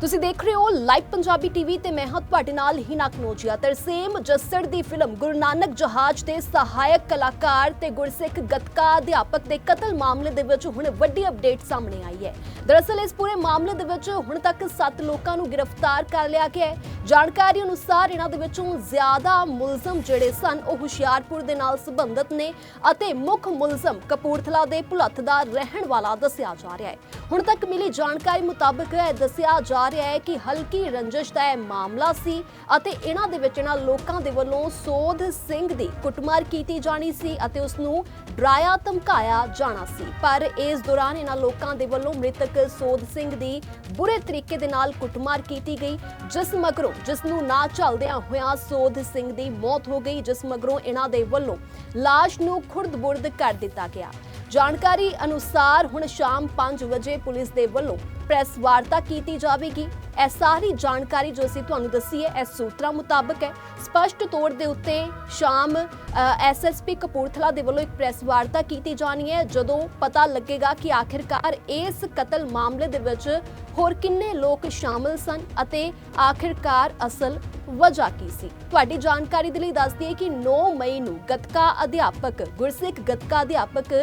ਤੁਸੀਂ ਦੇਖ ਰਹੇ ਹੋ ਲਾਈਵ ਪੰਜਾਬੀ ਟੀਵੀ ਤੇ ਮੈਂ ਹਾਂ ਤੁਹਾਡੇ ਨਾਲ ਹਿਨਾ ਕਨੋਜੀਆ। ਤਰਸੇਮ ਜੱਸੜ ਦੀ ਫਿਲਮ ਗੁਰੂ ਨਾਨਕ ਜਹਾਜ਼ ਦੇ ਸਹਾਇਕ ਕਲਾਕਾਰ ਤੇ ਗੁਰਸਿੱਖ ਗਤਕਾ ਅਧਿਆਪਕ ਦੇ ਕਤਲ ਮਾਮਲੇ ਦੇ ਵਿੱਚ ਹੁਣ ਵੱਡੀ ਅਪਡੇਟ ਸਾਹਮਣੇ ਆਈ ਹੈ। ਦਰਅਸਲ ਇਸ ਪੂਰੇ ਮਾਮਲੇ ਦੇ ਵਿੱਚ ਹੁਣ ਤੱਕ 7 ਲੋਕਾਂ ਨੂੰ ਗ੍ਰਿਫਤਾਰ ਕਰ ਲਿਆ ਗਿਆ ਹੈ। ਜਾਣਕਾਰੀ ਅਨੁਸਾਰ ਇਹਨਾਂ ਦੇ ਵਿੱਚੋਂ ਜ਼ਿਆਦਾ ਮੁਲਜ਼ਮ ਜਿਹੜੇ ਸਨ, ਉਹ ਹੁਸ਼ਿਆਰਪੁਰ ਦੇ ਨਾਲ ਸੰਬੰਧਿਤ ਨੇ ਅਤੇ ਮੁੱਖ ਮੁਲਜ਼ਮ ਕਪੂਰਥਲਾ ਦੇ ਭੁਲੱਥ ਦਾ ਰਹਿਣ ਵਾਲਾ ਦੱਸਿਆ ਜਾ ਰਿਹਾ ਹੈ। ਹੁਣ ਤੱਕ ਮਿਲੀ ਜਾਣਕਾਰੀ ਮੁਤਾਬਕ ਇਹ ਦੱਸਿਆ ਜਾ ਰਿਹਾ ਹੈ ਕਿ ਹਲਕੀ ਰੰਜਿਸ਼ ਦਾ ਇਹ ਮਾਮਲਾ ਸੀ ਅਤੇ ਇਹਨਾਂ ਦੇ ਵਿੱਚ ਇਹਨਾਂ ਲੋਕਾਂ ਦੇ ਵੱਲੋਂ ਸੋਧ ਸਿੰਘ ਦੀ ਕੁੱਟਮਾਰ ਕੀਤੀ ਜਾਣੀ ਸੀ ਅਤੇ ਉਸ ਨੂੰ ਡਰਾਇਆ, ਧਮਕਾਇਆ ਜਾਣਾ ਸੀ। ਪਰ ਇਸ ਦੌਰਾਨ ਇਹਨਾਂ ਲੋਕਾਂ ਦੇ ਵੱਲੋਂ ਮ੍ਰਿਤਕ ਸੋਧ ਸਿੰਘ ਦੀ ਬੁਰੇ ਤਰੀਕੇ ਦੇ ਨਾਲ ਕੁੱਟਮਾਰ ਕੀਤੀ ਗਈ, ਜਿਸ ਮਗਰੋਂ ਜਿਸ ਨੂੰ ਨਾ ਝੱਲਦਿਆਂ ਹੋਇਆਂ ਸੋਧ ਸਿੰਘ ਦੀ ਮੌਤ ਹੋ ਗਈ, ਜਿਸ ਮਗਰੋਂ ਇਹਨਾਂ ਦੇ ਵੱਲੋਂ ਲਾਸ਼ ਨੂੰ ਖੁਰਦ-ਬੁਰਦ ਕਰ ਦਿੱਤਾ ਗਿਆ। ਜਾਣਕਾਰੀ ਅਨੁਸਾਰ ਹੁਣ ਸ਼ਾਮ 5 ਵਜੇ ਪੁਲਿਸ ਦੇ ਵੱਲੋਂ ਪ੍ਰੈਸ ਵਾਰਤਾ ਕੀਤੀ ਜਾਵੇਗੀ। ਇਹ ਸਾਰੀ ਜਾਣਕਾਰੀ ਜੋ ਅਸੀਂ ਤੁਹਾਨੂੰ ਦੱਸੀ ਹੈ, ਇਹ ਸੂਤਰਾਂ ਮੁਤਾਬਕ ਹੈ। ਸਪਸ਼ਟ ਤੌਰ ਦੇ ਉੱਤੇ ਸ਼ਾਮ ਐਸਐਸਪੀ ਕਪੂਰਥਲਾ ਦੇ ਵੱਲੋਂ ਇੱਕ ਪ੍ਰੈਸ ਵਾਰਤਾ ਕੀਤੀ ਜਾਣੀ ਹੈ, ਜਦੋਂ ਪਤਾ ਲੱਗੇਗਾ ਕਿ ਆਖਿਰਕਾਰ ਇਸ ਕਤਲ ਮਾਮਲੇ ਦੇ ਵਿੱਚ ਹੋਰ ਕਿੰਨੇ ਲੋਕ ਸ਼ਾਮਲ ਸਨ ਅਤੇ ਆਖਿਰਕਾਰ ਅਸਲ ਵਜ੍ਹਾ ਕੀ ਸੀ। ਤੁਹਾਡੀ ਜਾਣਕਾਰੀ ਦੇ ਲਈ ਦੱਸ ਦਈਏ ਕਿ 9 ਮਈ ਨੂੰ ਗਤਕਾ ਅਧਿਆਪਕ, ਗੁਰਸਿੱਖ ਗਤਕਾ ਅਧਿਆਪਕ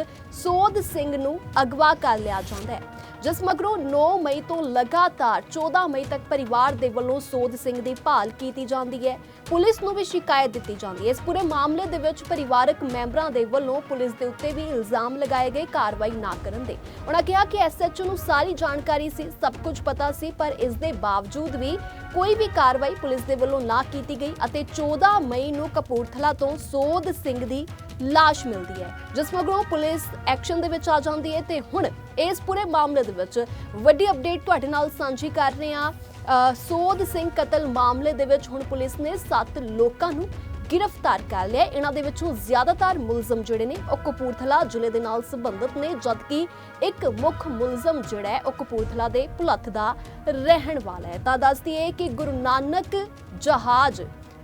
ਸੋਧ ਸਿੰਘ ਨੂੰ ਅਗਵਾ ਕਰ ਲਿਆ ਜਾਂਦਾ ਹੈ। ਜਿਸ ਮਗਰੋਂ 9 ਮਈ ਤੋਂ ਲਗਾਤਾਰ 14 ਮਈ ਤੱਕ ਪਰਿਵਾਰ ਦੇ ਵੱਲੋਂ ਸੋਧ ਸਿੰਘ ਦੀ ਭਾਲ ਕੀਤੀ ਜਾਂਦੀ ਹੈ। ਪੁਲਿਸ ਨੂੰ ਵੀ ਸ਼ਿਕਾਇਤ ਦਿੱਤੀ ਜਾਂਦੀ ਹੈ। ਇਸ ਪੂਰੇ ਮਾਮਲੇ ਦੇ ਵਿੱਚ ਪਰਿਵਾਰਕ ਮੈਂਬਰਾਂ ਦੇ ਵੱਲੋਂ ਪੁਲਿਸ ਦੇ ਉੱਤੇ ਵੀ ਇਲਜ਼ਾਮ ਲਗਾਏ ਗਏ ਕਾਰਵਾਈ ਨਾ ਕਰਨ ਦੇ। ਉਹਨਾਂ ਕਿਹਾ ਕਿ ਐਸਐਚਓ ਨੂੰ ਸਾਰੀ ਜਾਣਕਾਰੀ ਸੀ, ਸਭ ਕੁਝ ਪਤਾ ਸੀ, ਪਰ ਇਸ ਦੇ ਬਾਵਜੂਦ ਵੀ ਕੋਈ ਵੀ ਕਾਰਵਾਈ ਪੁਲਿਸ ਦੇ ਵੱਲੋਂ ਨਾ ਕੀਤੀ ਗਈ ਅਤੇ 14 ਮਈ ਨੂੰ ਕਪੂਰਥਲਾ ਤੋਂ ਸੋਧ ਸਿੰਘ ਦੀ ਲਾਸ਼ ਮਿਲਦੀ ਹੈ। ਜਿਸ ਮਗਰੋਂ ਪੁਲਿਸ ਐਕਸ਼ਨ ਦੇ ਵਿੱਚ ਆ ਜਾਂਦੀ ਹੈ ਤੇ ਹੁਣ ਇਸ ਪੂਰੇ ਮਾਮਲੇ ਦੇ ਵਿੱਚ ਵੱਡੀ ਅਪਡੇਟ ਤੁਹਾਡੇ ਨਾਲ ਸਾਂਝੀ ਕਰ ਰਹੇ ਹਾਂ। ਸੋਧ ਸਿੰਘ ਕਤਲ ਮਾਮਲੇ ਦੇ ਵਿੱਚ ਹੁਣ ਪੁਲਿਸ ਨੇ 7 ਲੋਕਾਂ ਨੂੰ ਗ੍ਰਿਫਤਾਰ ਕਰ ਲਿਆ ਇਹਨਾਂ ਦੇ ਵਿੱਚੋਂ ਜ਼ਿਆਦਾਤਰ ਮੁਲਜ਼ਮ ਜਿਹੜੇ ਨੇ ਉਹ ਕਪੂਰਥਲਾ ਜ਼ਿਲ੍ਹੇ ਦੇ ਨਾਲ ਸੰਬੰਧਿਤ ਨੇ, ਜਦਕਿ ਇੱਕ ਮੁੱਖ ਮੁਲਜ਼ਮ ਜਿਹੜਾ ਹੈ ਉਹ ਕਪੂਰਥਲਾ ਦੇ ਭੁਲੱਥ ਦਾ ਰਹਿਣ ਵਾਲਾ ਹੈ। ਤਾਂ ਦੱਸ ਦਈਏ ਕਿ ਗੁਰੂ ਨਾਨਕ ਜਹਾਜ਼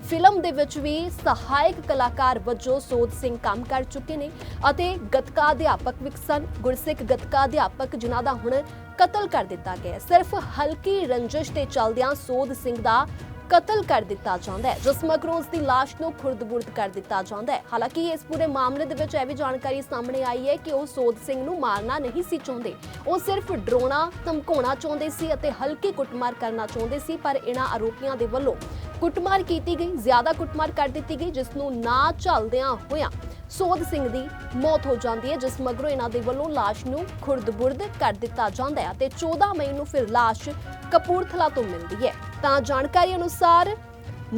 ਫਿਲਮ ਦੇ ਵਿੱਚ ਵੀ ਸਹਾਇਕ ਕਲਾਕਾਰ ਵਜੋਂ ਸੋਧ ਸਿੰਘ ਕੰਮ ਕਰ ਚੁੱਕੇ ਨੇ ਅਤੇ ਗਤਕਾ ਅਧਿਆਪਕ ਵੀ ਸਨ। ਗੁਰਸਿੱਖ ਗਤਕਾ ਅਧਿਆਪਕ ਜਿਨ੍ਹਾਂ ਦਾ ਹੁਣ ਕਤਲ ਕਰ ਦਿੱਤਾ ਗਿਆ ਸਿਰਫ ਹਲਕੀ ਰੰਜਿਸ਼ ਤੇ ਚੱਲਦਿਆਂ ਸੋਧ ਸਿੰਘ ਦਾ ਕਤਲ ਕਰ ਦਿੱਤਾ ਜਾਂਦਾ ਹੈ। ਜਿਸ ਮਗਰੋਂ ਉਸ ਦੀ ਲਾਸ਼ ਨੂੰ ਖੁਰਦ-ਬੁਰਦ ਕਰ ਦਿੱਤਾ ਜਾਂਦਾ ਹੈ। ਹਾਲਾਂਕਿ ਇਸ ਪੂਰੇ ਮਾਮਲੇ ਦੇ ਵਿੱਚ ਇਹ ਵੀ ਜਾਣਕਾਰੀ ਸਾਹਮਣੇ ਆਈ ਹੈ ਕਿ ਉਹ ਸੋਧ ਸਿੰਘ ਨੂੰ ਮਾਰਨਾ ਨਹੀਂ ਸੀ ਚਾਹੁੰਦੇ। ਉਹ ਸਿਰਫ ਡਰਾਉਣਾ ਧਮਕਾਉਣਾ ਚਾਹੁੰਦੇ ਸੀ ਅਤੇ ਹਲਕੀ ਕੁੱਟਮਾਰ ਕਰਨਾ ਚਾਹੁੰਦੇ ਸੀ, ਪਰ ਇਹਨਾਂ ਆਰੋਪੀਆਂ ਦੇ ਵੱਲੋਂ ਕੁੱਟਮਾਰ ਕੀਤੀ ਗਈ, ਜ਼ਿਆਦਾ ਕੁੱਟਮਾਰ ਕਰ ਦਿੱਤੀ ਗਈ, ਜਿਸ ਨੂੰ ਨਾ ਝੱਲਦਿਆਂ ਹੋਇਆਂ ਸੋਧ ਸਿੰਘ ਦੀ ਮੌਤ ਹੋ ਜਾਂਦੀ ਹੈ, ਜਿਸ ਮਗਰੋਂ ਇਹਨਾਂ ਦੇ ਵੱਲੋਂ ਲਾਸ਼ ਨੂੰ ਖੁਰਦ-ਬੁਰਦ ਕਰ ਦਿੱਤਾ ਜਾਂਦਾ ਹੈ ਤੇ 14 ਮਈ ਨੂੰ ਫਿਰ ਲਾਸ਼ ਕਪੂਰਥਲਾ ਤੋਂ ਮਿਲਦੀ ਹੈ। ਤਾਂ ਜਾਣਕਾਰੀ ਅਨੁਸਾਰ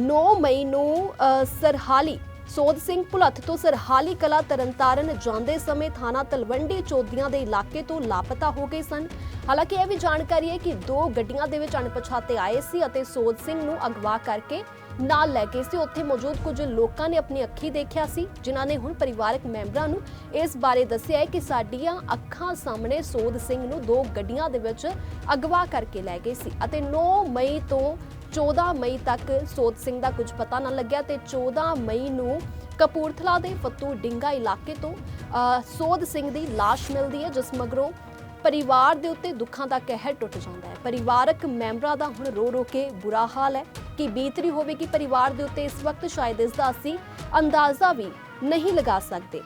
9 ਮਈ ਨੂੰ ਸਰਹਾਲੀ, ਸੋਧ ਸਿੰਘ ਭੁਲੱਥ ਤੋਂ ਸਰਹਾਲੀ ਕਲਾ ਤਰਨਤਾਰਨ ਜਾਂਦੇ ਸਮੇਂ ਥਾਣਾ ਤਲਵੰਡੀ ਚੌਧਰੀਆਂ ਦੇ ਇਲਾਕੇ ਤੋਂ ਲਾਪਤਾ ਹੋ ਗਏ ਸਨ। ਹਾਲਾਂਕਿ ਇਹ ਵੀ ਜਾਣਕਾਰੀ ਹੈ ਕਿ ਦੋ ਗੱਡੀਆਂ ਦੇ ਵਿੱਚ ਅਣਪਛਾਤੇ ਆਏ ਸੀ ਅਤੇ ਸੋਧ ਸਿੰਘ ਨੂੰ ਅਗਵਾ ਕਰਕੇ ਨਾਲ ਲੈ ਗਏ ਸੀ। ਉੱਥੇ ਮੌਜੂਦ ਕੁਝ ਲੋਕਾਂ ਨੇ ਆਪਣੀ ਅੱਖੀ ਦੇਖਿਆ ਸੀ, ਜਿਨ੍ਹਾਂ ਨੇ ਹੁਣ ਪਰਿਵਾਰਕ ਮੈਂਬਰਾਂ ਨੂੰ ਇਸ ਬਾਰੇ ਦੱਸਿਆ ਹੈ ਕਿ ਸਾਡੀਆਂ ਅੱਖਾਂ ਸਾਹਮਣੇ ਸੋਧ ਸਿੰਘ ਨੂੰ ਦੋ ਗੱਡੀਆਂ ਦੇ ਵਿੱਚ ਅਗਵਾ ਕਰਕੇ ਲੈ ਗਏ ਸੀ ਅਤੇ 9 ਮਈ ਤੋਂ 14 ਮਈ ਤੱਕ ਸੋਧ ਸਿੰਘ ਦਾ ਕੁਝ ਪਤਾ ਨਾ ਲੱਗਿਆ ਤੇ 14 ਮਈ ਨੂੰ ਕਪੂਰਥਲਾ ਦੇ ਫੱਤੂ ਡਿੰਗਾ ਇਲਾਕੇ ਤੋਂ ਸੋਧ ਸਿੰਘ ਦੀ ਲਾਸ਼ ਮਿਲਦੀ ਹੈ, ਜਿਸ ਮਗਰੋਂ ਪਰਿਵਾਰ ਦੇ ਉੱਤੇ ਦੁੱਖਾਂ ਦਾ ਕਹਿਰ ਟੁੱਟ ਜਾਂਦਾ ਹੈ। ਪਰਿਵਾਰਕ ਮੈਂਬਰਾਂ ਦਾ ਹੁਣ ਰੋ ਰੋ ਕੇ ਬੁਰਾ ਹਾਲ ਹੈ। ਕੀ ਕਿ ਬੀਤਰੀ ਹੋਵੇਗੀ ਪਰਿਵਾਰ ਦੇ ਉੱਤੇ ਇਸ ਵਕਤ ਸ਼ਾਇਦ ਇਸ ਦਾ ਅਸੀਂ ਅੰਦਾਜ਼ਾ ਵੀ ਨਹੀਂ ਲਗਾ ਸਕਦੇ।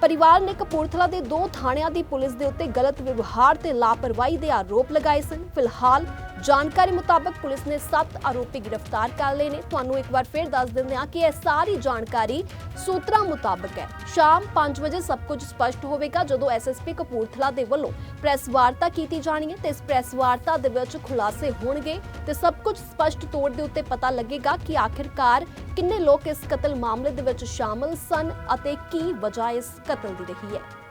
ਪਰਿਵਾਰ ਨੇ ਕਪੂਰਥਲਾ ਦੇ ਦੋ ਥਾਣਿਆਂ ਦੀ ਪੁਲਿਸ ਦੇ ਉੱਤੇ ਗਲਤ ਵਿਵਹਾਰ ਤੇ ਲਾਪਰਵਾਹੀ ਦੇ ਆਰੋਪ ਲਗਾਏ ਸਨ। ਫਿਲਹਾਲ ਜਾਣਕਾਰੀ ਮੁਤਾਬਕ ਪੁਲਿਸ ਨੇ 7 ਆਰੋਪੀ ਗ੍ਰਿਫਤਾਰ ਕਰ ਲਏ ਨੇ। ਤੁਹਾਨੂੰ ਇੱਕ ਵਾਰ ਫਿਰ ਦੱਸ ਦਿੰਦੇ ਹਾਂ ਕਿ ਇਹ ਸਾਰੀ ਜਾਣਕਾਰੀ ਸੂਤਰਾਂ ਮੁਤਾਬਕ ਹੈ। ਸ਼ਾਮ 5 ਵਜੇ ਸਭ ਕੁਝ ਸਪਸ਼ਟ ਹੋਵੇਗਾ ਜਦੋਂ ਐਸਐਸਪੀ ਕਪੂਰਥਲਾ ਦੇ ਵੱਲੋਂ ਪ੍ਰੈਸ ਵਾਰਤਾ ਕੀਤੀ ਜਾਣੀ ਹੈ ਤੇ ਇਸ ਪ੍ਰੈਸ ਵਾਰਤਾ ਦੇ ਵਿੱਚ ਖੁਲਾਸੇ ਹੋਣਗੇ ਤੇ ਸਭ ਕੁਝ ਸਪਸ਼ਟ ਤੌਰ ਦੇ ਉੱਤੇ ਪਤਾ ਲੱਗੇਗਾ ਕਿ ਆਖਿਰਕਾਰ ਕਿੰਨੇ ਲੋਕ ਇਸ ਕਤਲ ਮਾਮਲੇ ਦੇ ਵਿੱਚ ਸ਼ਾਮਲ ਸਨ ਅਤੇ ਕੀ ਵਜ੍ਹਾ ਇਸ ਕਤਲ ਦੀ ਰਹੀ ਹੈ।